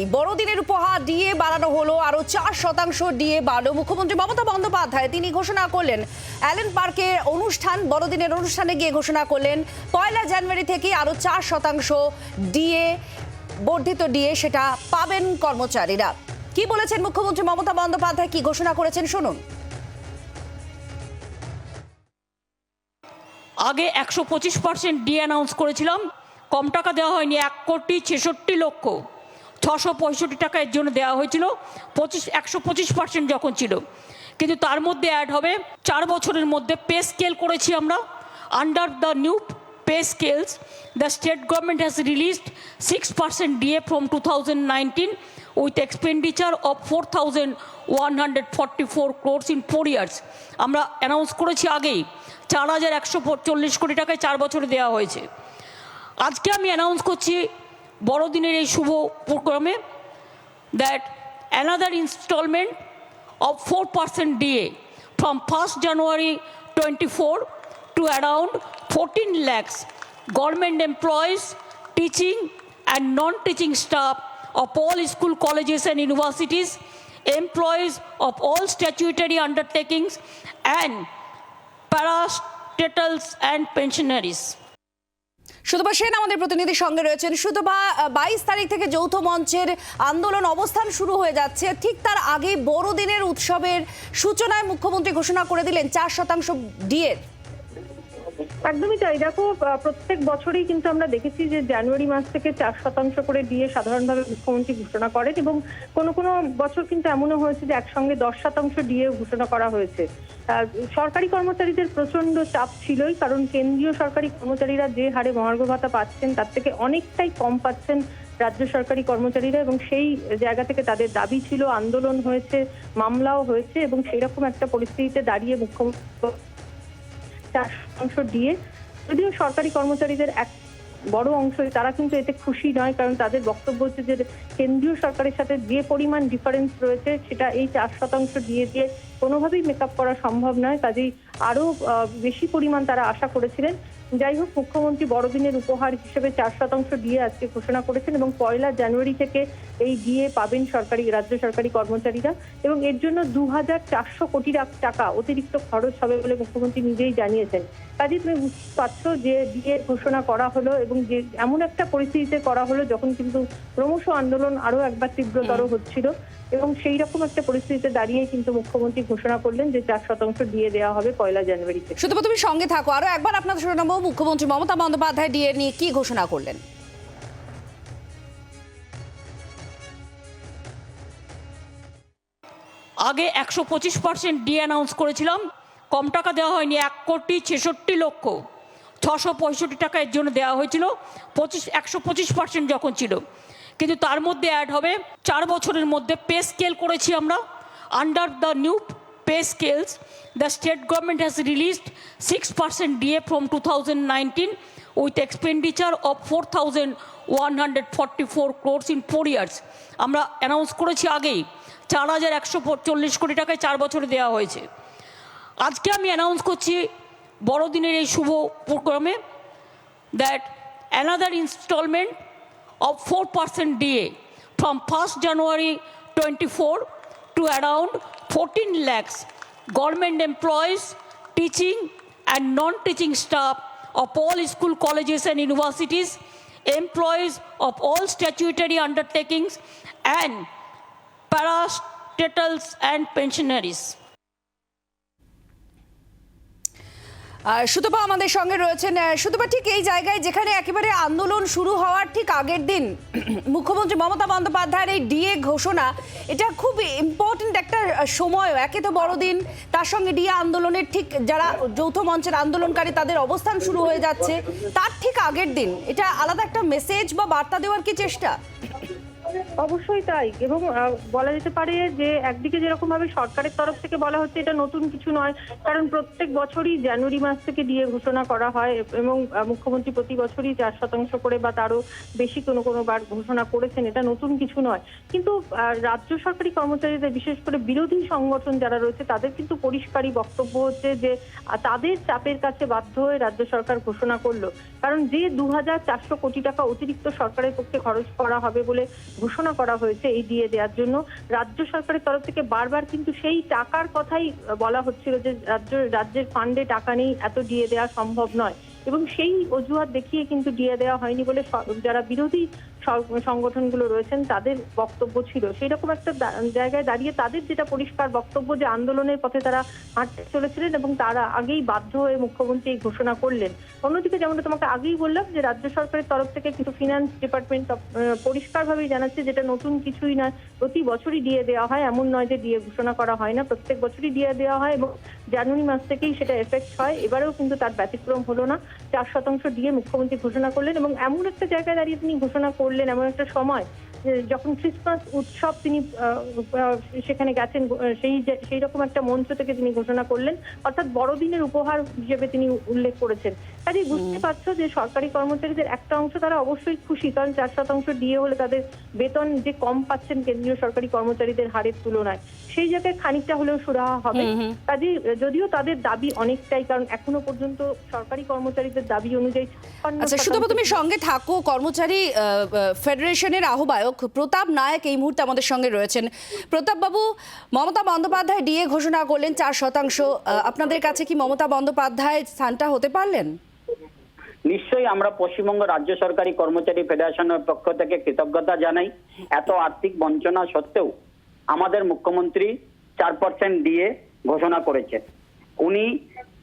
বড়দিনের উপহার ডিএ বাড়ানো হলো আরও চার শতাংশ ডিএ বাড়লো মুখ্যমন্ত্রী মমতা বন্দ্যোপাধ্যায়। তিনি ঘোষণা করলেন, অ্যালেন পার্কের অনুষ্ঠান, বড়দিনের অনুষ্ঠানে গিয়ে ঘোষণা করলেন, পয়লা জানুয়ারি থেকে আরও চার শতাংশ ডিএ বর্ধিত ডিএ সেটা পাবেন কর্মচারীরা। কি বলেছেন মুখ্যমন্ত্রী মমতা বন্দ্যোপাধ্যায়? কি ঘোষণা করেছেন? শুনুন। আগে একশো পঁচিশ পার্সেন্ট ডি অ্যানাউন্স করেছিলাম। কম টাকা দেওয়া হয়নি, এক কোটি ছেষট্টি লক্ষ। ছশো পঁয়ষট্টি টাকা এর জন্য দেওয়া হয়েছিল। পঁচিশ, একশো পঁচিশ পার্সেন্ট যখন ছিল। কিন্তু তার মধ্যে অ্যাড হবে, চার বছরের মধ্যে পে স্কেল করেছি আমরা under the new pay scales the state government has released six percent DA from two thousand nineteen with expenditure of four thousand one hundred forty four crores in four years আমরা announce করেছি আগেই, চার হাজার একশো চল্লিশ কোটি টাকায় চার বছরে দেওয়া হয়েছে। আজকে আমি অ্যানাউন্স করছি বড়দিনের এই শুভ প্রোগ্রামে that another instalment of four percent DA from first January twenty four two around fourteen lakhs government employees teaching and non teaching staff of all school colleges and universities, employees of all statutory undertakings, and parastatals and pensionaries. Sutapa Sen আমাদের প্রতিনিধি সঙ্গে রয়েছেন। সুতপা বাইশ তারিখ থেকে যৌথ মঞ্চের আন্দোলন অবস্থান শুরু হয়ে যাচ্ছে। ঠিক তার আগে বড়দিনের উৎসবের সূচনায় মুখ্যমন্ত্রী ঘোষণা করে দিলেন চার শতাংশ ডিএর। একদমই তাই। দেখো প্রত্যেক বছরই কিন্তু আমরা দেখেছি যে জানুয়ারি মাস থেকে চার শতাংশ করে দিয়ে সাধারণভাবে মুখ্যমন্ত্রী ঘোষণা করেন এবং কোনো কোনো বছর কিন্তু এমনও হয়েছে যে একসঙ্গে দশ শতাংশ দিয়ে ঘোষণা করা হয়েছে। সরকারি কর্মচারীদের প্রচণ্ড চাপ ছিলই, কারণ কেন্দ্রীয় সরকারি কর্মচারীরা যে হারে মহার্ঘ ভাতা পাচ্ছেন, তার থেকে অনেকটাই কম পাচ্ছেন রাজ্য সরকারি কর্মচারীরা এবং সেই জায়গা থেকে তাদের দাবি ছিল, আন্দোলন হয়েছে, মামলাও হয়েছে এবং সেই রকম একটা পরিস্থিতিতে দাঁড়িয়ে মুখ্যমন্ত্রী চার শতাংশ দিয়ে, যদিও সরকারি কর্মচারীদের এক বড় অংশ, তারা কিন্তু এতে খুশি নয়, কারণ তাদের বক্তব্য হচ্ছে যে কেন্দ্রীয় সরকারের সাথে যে পরিমাণ ডিফারেন্স রয়েছে, সেটা এই চার শতাংশ দিয়ে দিয়ে কোনোভাবেই মেকআপ করা সম্ভব নয়। কাজেই আরও বেশি পরিমাণ তারা আশা করেছিলেন। যাই হোক মুখ্যমন্ত্রী বড়দিনের উপহার হিসেবে চার শতাংশ দিয়ে আজকে ঘোষণা করেছেন এবং পয়লা জানুয়ারি থেকে এই দিয়ে পাবেন সরকারি রাজ্য সরকারি কর্মচারীরা এবং এর জন্য দু হাজার চারশো কোটি টাকা অতিরিক্ত খরচ হবে বলে মুখ্যমন্ত্রী নিজেই জানিয়েছেন। কাজে তুমি বুঝতে পারছ যে দিয়ে ঘোষণা করা হলো এবং যে এমন একটা পরিস্থিতিতে করা হলো যখন কিন্তু ক্রমশ আন্দোলন আরও একবার তীব্রতর হচ্ছিল। এবং সেই রকম একটা পরিস্থিতিতে দাঁড়িয়ে কিন্তু মুখ্যমন্ত্রী ঘোষণা করলেন যে চার শতাংশ দিয়ে দেওয়া হবে পয়লা জানুয়ারিতে থেকে। সুতপা তুমি সঙ্গে থাকো। আরও একবার আপনাদের শোনাবো মুখ্যমন্ত্রী মমতা বন্দ্যোপাধ্যায় ডিএ নিয়ে কি ঘোষণা করলেন? আগে একশো পঁচিশ পার্সেন্ট ডি অ্যানাউন্স করেছিলাম। কম টাকা দেওয়া হয়নি এক কোটি ছেষট্টি লক্ষ। ছশো পঁয়ষট্টি টাকা এর জন্য দেওয়া হয়েছিল। পঁচিশ একশো পঁচিশ পার্সেন্ট যখন ছিল কিন্তু তার মধ্যে অ্যাড হবে চার বছরের মধ্যে পে স্কেল করেছি আমরা under the new pay scales the state government has released six percent DA from two thousand nineteen with expenditure of four crores in four years আমরা অ্যানাউন্স করেছি আগেই, চার হাজার একশো চল্লিশ কোটি টাকায় চার বছরে দেওয়া হয়েছে। আজকে আমি অ্যানাউন্স করছি বড়দিনের এই শুভ প্রোগ্রামে that another installment of 4% DA from 1st January 24 to around 14 lakhs government employees, teaching and non-teaching staff of all school colleges and universities, employees of all statutory undertakings and parastatals and pensionaries. Sutapa আমাদের সঙ্গে রয়েছেন। সুতপা, ঠিক এই জায়গায় যেখানে একেবারে আন্দোলন শুরু হওয়ার ঠিক আগের দিন মুখ্যমন্ত্রী মমতা বন্দ্যোপাধ্যায়ের এই ডিএ ঘোষণা, এটা খুব ইম্পর্টেন্ট একটা সময় একে তো বড়দিন, তার সঙ্গে ডিএ আন্দোলনের ঠিক যারা যৌথ মঞ্চের আন্দোলনকারী, তাদের অবস্থান শুরু হয়ে যাচ্ছে। তার ঠিক আগের দিন, এটা আলাদা একটা মেসেজ বা বার্তা দেওয়ার কি চেষ্টা? অবশ্যই তাই। এবং বলা যেতে পারে যে, একদিকে যেরকম ভাবে সরকারের তরফ থেকে বলা হচ্ছে এটা নতুন কিছু নয়, কারণ প্রত্যেক বছরই জানুয়ারি মাস থেকে দিয়ে ঘোষণা করা হয় এবং মুখ্যমন্ত্রী প্রতি বছরই চার শতাংশ করে বা তারও বেশি কোনো কোনো বার ঘোষণা করেছেন, এটা নতুন কিছু নয়। কিন্তু রাজ্য সরকারি কর্মচারীদের, বিশেষ করে বিরোধী সংগঠন যারা রয়েছে, তাদের কিন্তু পরিষ্কারই বক্তব্য হচ্ছে যে তাদের চাপের কাছে বাধ্য হয়ে রাজ্য সরকার ঘোষণা করল। কারণ যে দু হাজার চারশো কোটি টাকা অতিরিক্ত সরকারের পক্ষে খরচ করা হবে বলে ঘোষণা করা হয়েছে এই দিয়ে দেওয়ার জন্য। রাজ্য সরকারের তরফ থেকে বারবার কিন্তু সেই টাকার কথাই বলা হচ্ছিল যে রাজ্য রাজ্যের ফান্ডে টাকা নেই, এত দিয়ে দেওয়া সম্ভব নয়। এবং সেই অজুহাত দেখিয়ে কিন্তু ডিএ দেওয়া হয়নি বলে যারা বিরোধী সংগঠনগুলো রয়েছেন, তাদের বক্তব্য ছিল। সেই রকম একটা জায়গায় দাঁড়িয়ে তাদের যেটা পরিষ্কার বক্তব্য যে আন্দোলনের পথে তারা হাঁটতে চলেছিলেন এবং তারা আগেই বাধ্য হয়ে মুখ্যমন্ত্রী এই ঘোষণা করলেন। অন্যদিকে যেমন তোমাকে আগেই বললাম যে রাজ্য সরকারের তরফ থেকে কিন্তু ফিনান্স ডিপার্টমেন্ট পরিষ্কারভাবেই জানাচ্ছে যেটা নতুন কিছুই নয়। প্রতি বছরই দিয়ে দেওয়া হয়, এমন নয় যে দিয়ে ঘোষণা করা হয় না। প্রত্যেক বছরই দিয়ে দেওয়া হয় এবং জানুয়ারি মাস থেকেই সেটা এফেক্ট হয়। এবারেও কিন্তু তার ব্যতিক্রম হলো না। চার শতাংশ দিয়ে মুখ্যমন্ত্রী ঘোষণা করলেন এবং এমন একটা জায়গায় দাঁড়িয়ে তিনি ঘোষণা করলেন, এমন একটা সময় যখন ক্রিসমাস উৎসব তিনি সেখানে গেছেন সেই যে- সেই রকম একটা মঞ্চ থেকে তিনি ঘোষণা করলেন। অর্থাৎ বড়দিনের উপহার হিসেবে তিনি উল্লেখ করেছেন। কাজেই বুঝতে পারছ যে সরকারি কর্মচারীদের একটা অংশ তারা অবশ্যই খুশি কারণ চার শতাংশ দিয়ে হলে তাদের বেতন যে কম পাচ্ছেন কেন্দ্রীয় সরকারি কর্মচারীদের হারের তুলনায় সেই জায়গায় খানিকটা হলেও সুরাহা হবে। কাজে যদিও তাদের দাবি অনেকটাই কারণ এখনও পর্যন্ত সরকারি কর্মচারীদের দাবি অনুযায়ী 56 আচ্ছা সুতপা তুমি সঙ্গে থাকো কর্মচারী ফেডারেশনের আহ্বায়ক প্রতাপ নায়ক এই মুহূর্তে আমাদের সঙ্গে রয়েছেন। প্রতাপ বাবু, মমতা বন্দ্যোপাধ্যায় ডিএ ঘোষণা করলেন চার শতাংশ। আপনাদের কাছে কি মমতা বন্দ্যোপাধ্যায় স্থানটা হতে পারলেন? নিশ্চয়ই আমরা পশ্চিমবঙ্গ রাজ্য সরকারি কর্মচারী ফেডারেশনের পক্ষ থেকে কৃতজ্ঞতা জানাই। এত আর্থিক বঞ্চনা সত্ত্বেও আমাদের মুখ্যমন্ত্রী চার পার্সেন্ট দিয়ে ঘোষণা করেছেন। উনি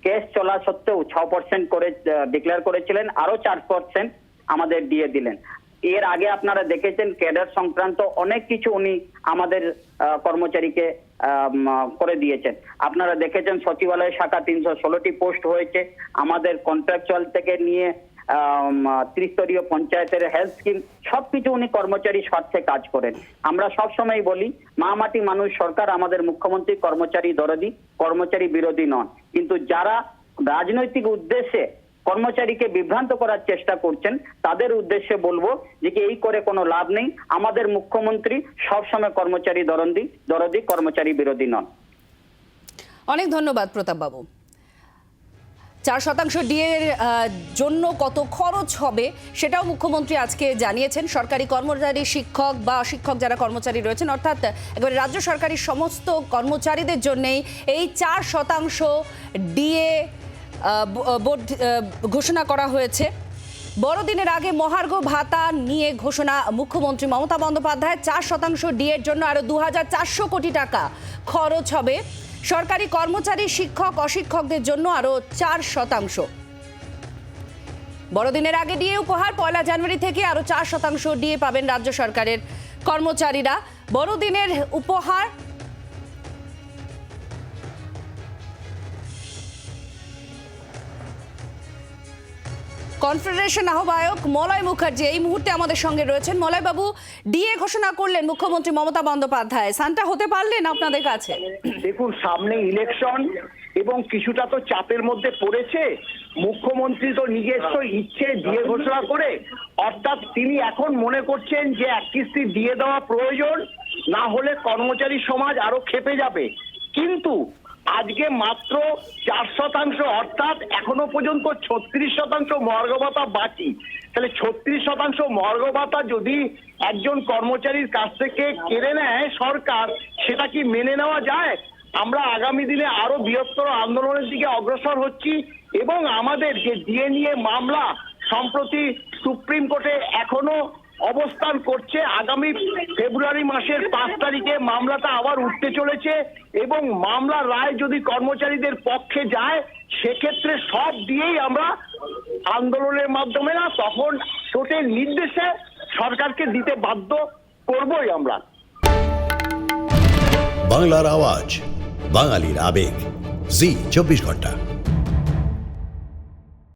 কেস চলা সত্ত্বেও ছ পার্সেন্ট করে ডিক্লেয়ার করেছিলেন আরও চার পার্সেন্ট আমাদের দিয়ে দিলেন। এর আগে আপনারা দেখেছেন ক্যাডার সংক্রান্ত অনেক কিছু উনি আমাদের কর্মচারীকে করে দিয়েছেন। আপনারা দেখেছেন সচিবালয় শাখা তিনশো ষোলোটি পোস্ট হয়েছে। আমাদের কন্ট্রাকচুয়াল থেকে নিয়ে ত্রিস্তরীয় পঞ্চায়েতের হেলথ স্কিম সবকিছু উনি কর্মচারী স্বার্থে কাজ করেন। আমরা সব সময় বলি, মা মাটি মানুষ সরকার আমাদের মুখ্যমন্ত্রী কর্মচারী দরদি, কর্মচারী বিরোধী নন। কিন্তু যারা রাজনৈতিক উদ্দেশ্যে কর্মচারীকে বিভ্রান্ত করার চেষ্টা করছেন, তাদের উদ্দেশ্যে বলব যে এই করে কোনো লাভ নেই। আমাদের মুখ্যমন্ত্রী সবসময় কর্মচারী দরদি দরদি, কর্মচারী বিরোধী নন। অনেক ধন্যবাদ প্রতাপ বাবু চার শতাংশ ডিএর জন্য কত খরচ হবে সেটাও মুখ্যমন্ত্রী আজকে জানিয়েছেন। সরকারি কর্মচারী শিক্ষক বা শিক্ষক যারা কর্মচারী রয়েছেন, অর্থাৎ একেবারে রাজ্য সরকারি সমস্ত কর্মচারীদের জন্যেই এই চার শতাংশ ডিএ ঘোষণা করা হয়েছে। বড়দিনের আগে মহার্ঘ ভাতা নিয়ে ঘোষণা মুখ্যমন্ত্রী মমতা বন্দ্যোপাধ্যায়। চার শতাংশ ডিএর জন্য আরও দু কোটি টাকা খরচ হবে। সরকারি কর্মচারী, শিক্ষক, অশিক্ষকদের জন্য আরও চার শতাংশ। বড়দিনের আগে ডিএ উপহার, পয়লা জানুয়ারি থেকে আরও চার শতাংশ ডিএ পাবেন রাজ্য সরকারের কর্মচারীরা। বড়দিনের উপহার কনফেডারেশন আহ্বায়ক মলয় মুখার্জি এই মুহূর্তে আমাদের সঙ্গে রয়েছেন। মলয় বাবু ডিএ ঘোষণা করলেন মুখ্যমন্ত্রী মমতা বন্দ্যোপাধ্যায়। সান্টা হতে পারলেন আপনাদের কাছে? দেখুন, সামনে ইলেকশন এবং কিছুটা তো চাপের মধ্যে পড়েছে। মুখ্যমন্ত্রী তো নিজস্ব ইচ্ছে দিয়ে ঘোষণা করে। অর্থাৎ তিনি এখন মনে করছেন যে এক কিস্তি দিয়ে দেওয়া প্রয়োজন, না হলে কর্মচারী সমাজ আরও খেপে যাবে। কিন্তু আজকে মাত্র চার শতাংশ, অর্থাৎ এখনও পর্যন্ত ছত্রিশ শতাংশ মর্গ ভাতা বাকি। তাহলে ছত্রিশ শতাংশ ভাতা যদি একজন কর্মচারীর কাছ থেকে কেড়ে নেয় সরকার, সেটা কি মেনে নেওয়া যায়? আমরা আগামী দিনে আরও বৃহত্তর আন্দোলনের দিকে অগ্রসর হচ্ছি এবং আমাদের যে ডিএ নিয়ে মামলা, সম্প্রতি সুপ্রিম কোর্টে এখনও অবস্থান করছে। আগামী ফেব্রুয়ারি মাসের পাঁচ তারিখে মামলাটা আবার উঠতে চলেছে এবং মামলার রায় যদি কর্মচারীদের পক্ষে যায়, সেক্ষেত্রে সব দিয়েই আমরা আন্দোলনের মাধ্যমে না, তখন কোর্টের নির্দেশে সরকারকে দিতে বাধ্য করবই আমরা। বাংলার আওয়াজ, বাঙালির আবেগ। জি, চব্বিশ ঘণ্টা।